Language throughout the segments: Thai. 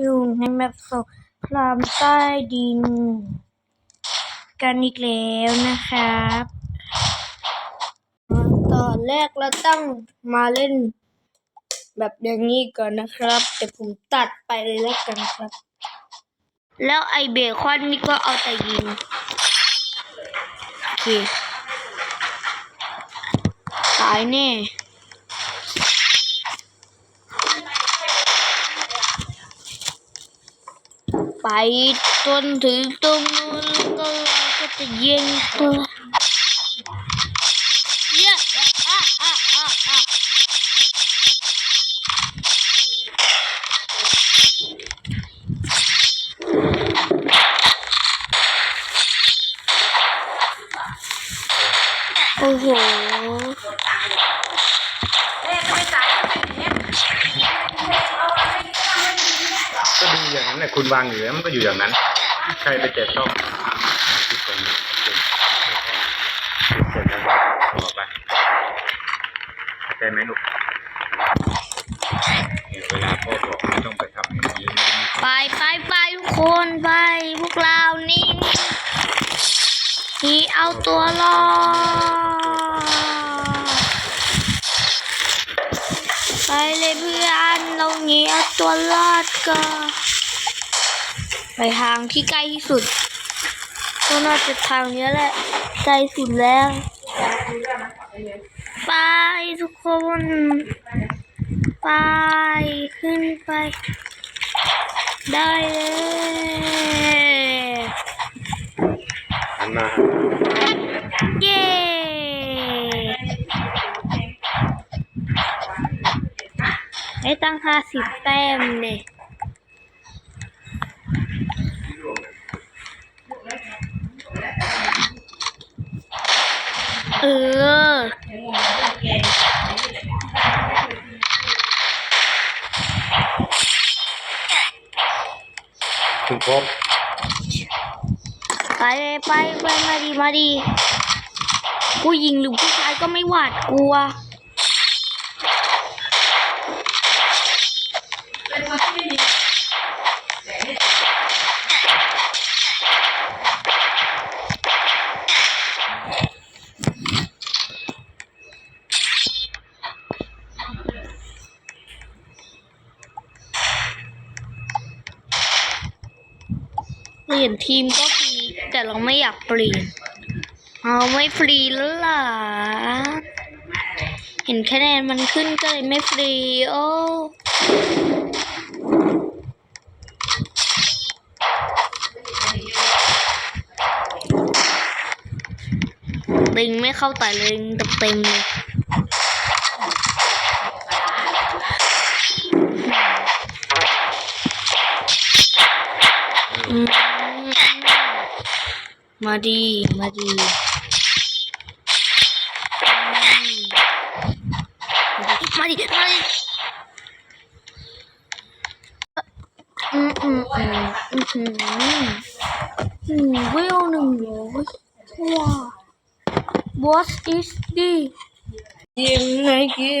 อยู่ในแมปสงครามใต้ดิน กันอีกแล้วนะครับ ตอนแรกเราต้องมาเล่น แบบอย่างนี้ก่อนนะครับ แต่ผมตัดไปเลยแล้วกันครับ แล้วไอเบคอนนี่ก็เอาแต่ยิงโอเคตายแน่ ไปจนถึงตรงนู้นแล้วก็เราก็จะยิงตัวเย้อะอะอะอะโอ้โห คุณวางอยู่แล้วมันก็อยู่อย่างนั้น ใครไปแตะต้องติดตรงนี้เสร็จแล้วก็ต่อไปเข้าใจไหมลูกเนี่ยเวลาพ่อบอกไม่ต้องไปทำอย่างนี้ไปไปไปทุกคนไปพวกเรานี่นี่เอาตัวรอดไปเลยเพื่อนเราหนีเอาตัวรอดก็ ไปทางที่ใกล้ที่สุด ก็น่าจะทางนี้แหละใกล้สุดแล้ว ไปทุกคน ไปขึ้นไป ได้เลยนมาเย้ได้ตั้งห้าสิบแต้มเนี่ย เออคุณพบไปไปไปมาดีมาดี ผู้หญิงหรือผู้ชายก็ไม่หวาดกลัว ลี่ยนทีมก็ฟรีแต่เราไม่อยากเปลี่ยนเอาไม่ฟรีแล้วล่ะ เห็นคะแนนมันขึ้นก็เลยไม่ฟรี โอ้ติงไม่เข้าแต่เลยเต็มเลย อืมมาดี มาดีอืมมาดี มาดี อืมอืมอืมอืมอืมอืมเวลหนึ่งร้ อยว้า What is this ยังไงกิ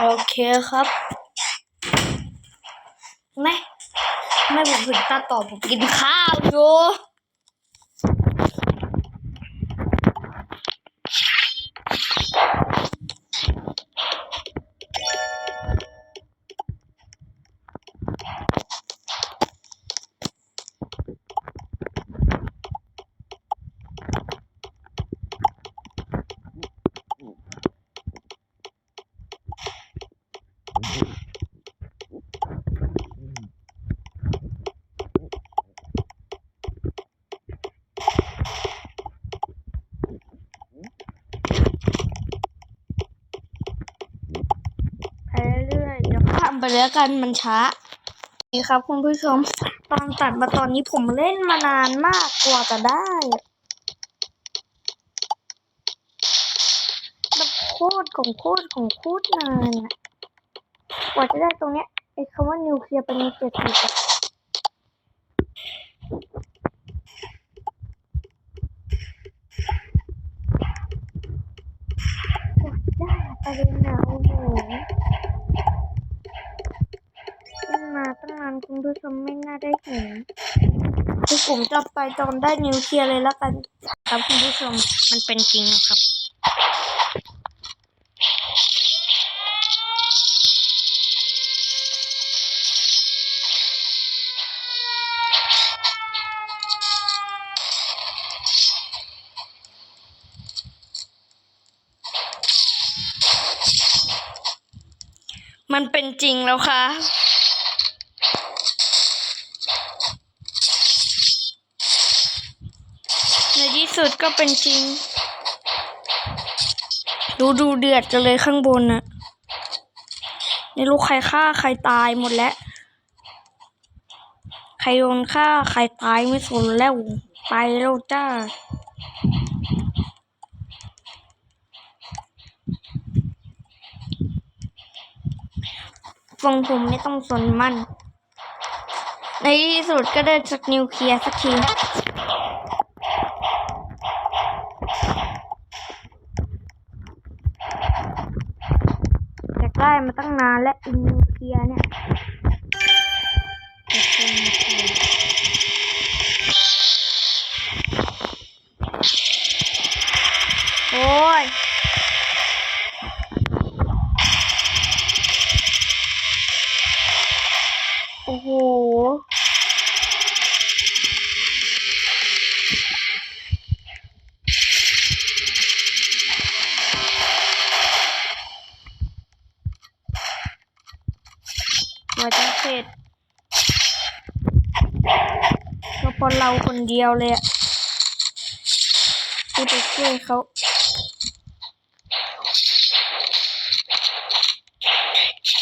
โอเคครับไม่ไม่ผมถึงตาต่อผมกินข้าวอยู่ ไปเลยละกันมันช้านี่ครับ คุณผู้ชม ตอนตัดมาตอนนี้ผมเล่นมานานมากกว่าจะได้อะแบบโคตรของโคตรของโคตรนานอะกว่าจะได้ตรงเนี้ยไอ้คำว่านิวเคลียร์เป็นเจ็ดสิบ ผมจะไปตอนได้นิวเคลียร์เลยแล้วกันครับคุณผู้ชมมันเป็นจริงนะครับมันเป็นจริงแล้วค่ะ ในที่ สุดก็เป็นจริง ดูดูเดือดกันเลยข้างบนน่ะในลูกใครฆ่าใครตายหมดแล้ว ใครโดนฆ่าใครตายไม่สนแล้ว ไปแล้วจ้าฟังผมไม่ต้องสนมัน ในที่สุดก็ได้สักนิวเคลียร์สักที กว่าจะเสร็จก็พราะเราคนเดียวเลยอะที่ไปช่วยเขา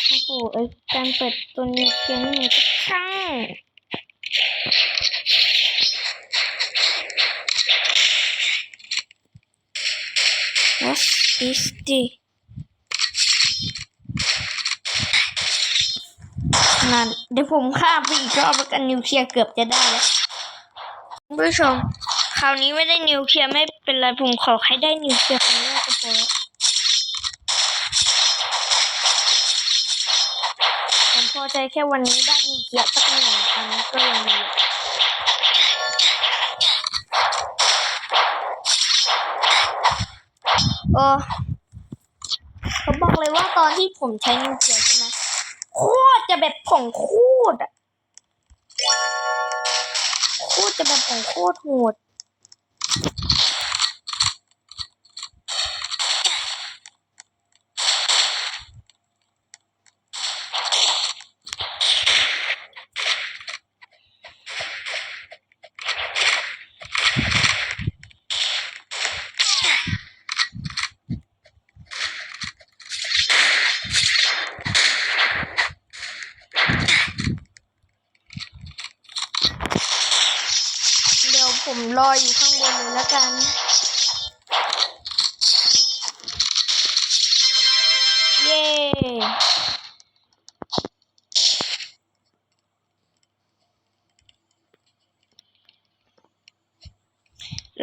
โอ้โหไอ้การเปิดตัวนี้เพียงนี่มันก็ช่างว What is this นั่นเดี๋ยวผมข้ามไปอีกรอบแล้วกันนิวเคลียร์เกือบจะได้แล้วคุณผู้ชม คราวนี้ไม่ได้นิวเคลียร์ไม่เป็นไรผมขอให้ได้นิวเคลียร์ครั้งแรกก็พอแล้วผมพอใจแค่วันนี้ได้นิวเคลียร์สักหนึ่งครั้งก็ยังดีเออผมบอกเลยว่าตอนที่ผมใช้นิวเคลียร์ โคตรจะแบบผงโคตรอะโคตรจะแบบผงโคตรโหด ผมรออยู่ข้างบนเลยแล้วกันเย้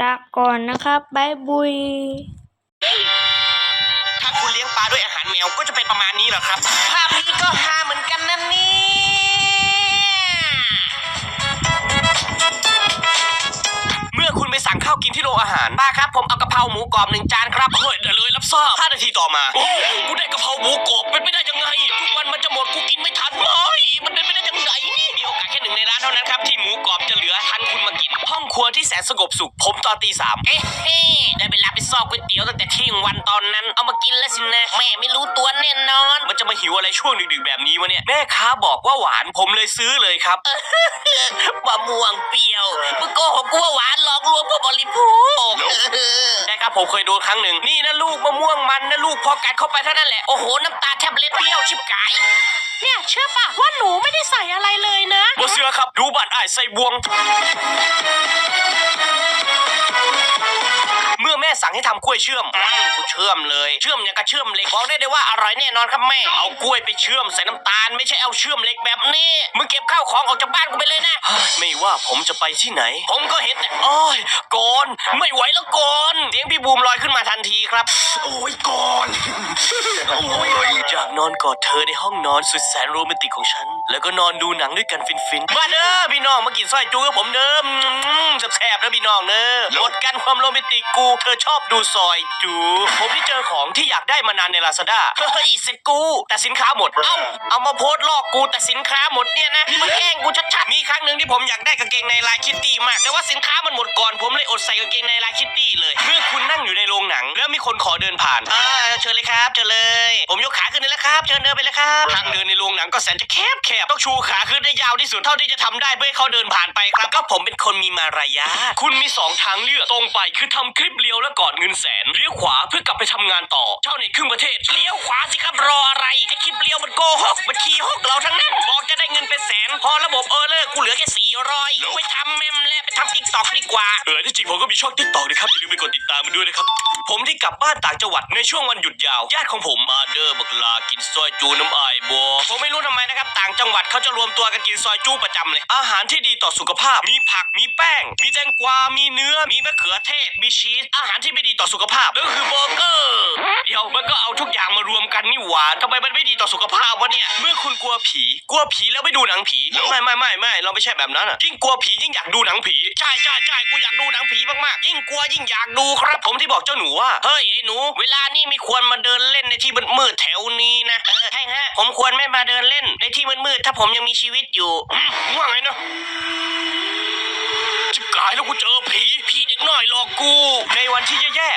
ลาก่อนนะครับบายบุย ถ้าคุณเลี้ยงปลาด้วยอาหารแมวก็จะเป็นประมาณนี้เหรอครับ ภาพนี้ก็ฮา ที่โรงอาหารป้าครับผมเอากะเพราหมูกรอบหนึ่งจานครับเฮ้ยเดี๋ยวเลยรับทราบห้านาทีต่อมาโอ้โหกูได้กะเพราหมูกรอบเป็นไปได้ยังไง ทุกวันมันจะหมดกูกินไม่ทันเลยมันเป็นไปได้ยังไงมีโอกาสแค่หนึ่งในร้านเท่านั้นครับที่หมูกรอบจะเหลือทัน คุณมากินห้องครัวที่แสนสงบสุข ผมตอนตีสามเอ๊ะเฮ้ได้เวลาไปซอกก๋วยเตี๋ยวตั้งแต่เที่ยงวันตอนนั้น เอามากินแล้วสินะแม่ไม่รู้ตัวแน่นอน มันจะมาหิวอะไรช่วงดึกๆแบบนี้วะเนี่ย แม่ค้าบอกว่าหวานผมเลยซื้อเลยครับมะม่วงเปรี้ยวมึงโกหกกูว่าหวานหลอกลวงผู้บริโภคใช่ครับ ผมเคยโดนครั้งหนึ่งนี่นะลูกมะม่วงมันนะลูกพอกัดเข้าไปเท่านั้นแหละ โอ้โห น้ำตาแทบเล็ดเปรี้ยวชิบกายเนี่ยเชื่อปะว่าหนูไม่ได้ใส่อะไรเลยนะบ่เสือครับ ดูบัตรอ้ายใส่บวง แม่สั่งให้ทำกล้วยเชื่อมอืมกูเชื่อมเลย เชื่อมอย่างกับเชื่อมเหล็กบอกได้เลยว่าอร่อยแน่นอนครับแม่ เอากล้วยไปเชื่อมใส่น้ำตาลไม่ใช่เอาเชื่อมเหล็กแบบนี้ มึงเก็บข้าวของออกจากบ้านกูไปเลยนะเฮ้ยไม่ว่าผมจะไปที่ไหน ผมก็เห็นแต่โอ้ยก่อนไม่ไหวแล้วก่อนเสียงพี่บูมลอยขึ้นมาทันทีครับ โอ้ยก่อนโอ้ยอยากนอนกอดเธอในห้องนอนสุดแสนโรแมนติกของฉัน แล้วก็นอนดูหนังด้วยกันฟินๆ มาเด้อพี่น้องมากินสร้อยจูกับผมเด้ออืมแซ่บๆนะพี่น้องเด้อลดกันความโรแมนติกกูเธอชอบดูซอยจู ผมที่เจอของที่อยากได้มานานในลาซาด้าเฮ้ยเสร็จกู แต่สินค้าหมด เอ้าเอามาโพสต์ลอกกูแต่สินค้าหมดเนี่ยนะนี่มันแกล้งกูชัดๆ มีครั้งหนึ่งที่ผมอยากได้กางเกงในลายคิตตี้มาก แต่ว่าสินค้ามันหมดก่อนผมเลยอดใส่กางเกงในลายคิตตี้เลย เมื่อคุณนั่งอยู่ในโรงหนัง แล้วมีคนขอเดินผ่านอ่าเชิญเลยครับเชิญเลย ผมยกขาขึ้นเลยแล้วครับ เชิญเดินไปเลยครับทางเดินในโรงหนังก็แสนจะแคบแคบต้องชูขาขึ้นได้ยาวที่สุดเท่าที่จะทำได้เพื่อให้เขาเดินผ่านไปครับก็ผมเป็นคนมีมารยาทคุณมีสองทางเลือกตรงไปคือทำคลิปเลี้ยวแล้วกอดเงินแสนเลี้ยวขวาเพื่อกลับไปทำงานต่อเช่าในครึ่งประเทศเลี้ยวขวาสิครับรออะไรไอคลิปเลี้ยวมันโกหกมันขี้หกเราทั้งนั้นบอกจะได้เงินเป็นแสน พอระบบเออเลอร์กูเหลือแค่สี่ร้อยไปทำแมมแล้วไปทำติ๊กต็อกดีกว่าเออที่จริงผมก็มีช่องติ๊กต็อกนะครับอย่าลืมไปกดติดตามมันด้วยนะครับผมที่กลับบ้านต่างจังหวัดในช่วงวันหยุดยาวญาติของผมมาเด้อบักลากินซอยจูน้ำอายบัวผมไม่รู้ทำไมนะครับต่างจังังหวัดเขาจะรวมตัวกันกินซอยจู้ประจำเลย อาหารที่ดีต่อสุขภาพ มีผัก มีแป้ง มีแตงกวา มีเนื้อ มีมะเขือเทศ มีชีส อาหารที่ไม่ดีต่อสุขภาพนั่นก็คือเบอร์เกอร์ เดี๋ยวมันก็เอาทุกอย่างมารวมกันนี่หว่าทำไมมันไม่ดีต่อสุขภาพวะเนี่ย เมื่อคุณกลัวผี กลัวผีแล้วไม่ดูหนังผี ไม่ไม่ไม่ไม่เราไม่ใช่แบบนั้นอะ ยิ่งกลัวผียิ่งอยากดูหนังผี ใช่ใช่ใช่กูอยากดูหนังผีมากๆ ยิ่งกลัวยิ่งอยากดูครับ ผมที่บอกเจ้าหนูว่า เฮ้ยไอ้หนู เวลานี่ไม่ควรมาเดินเล่นในที่มืดๆแถวนี้นะ เออใช่ฮะ ผมควรไม่มาเดินเล่นในที่มืดดถ้าผมยังมีชีวิตอยู่ ว่าไงนะจิบกายแล้วกูเจอผี ผีเด็กน้อยหลอกกู ในวันที่แย่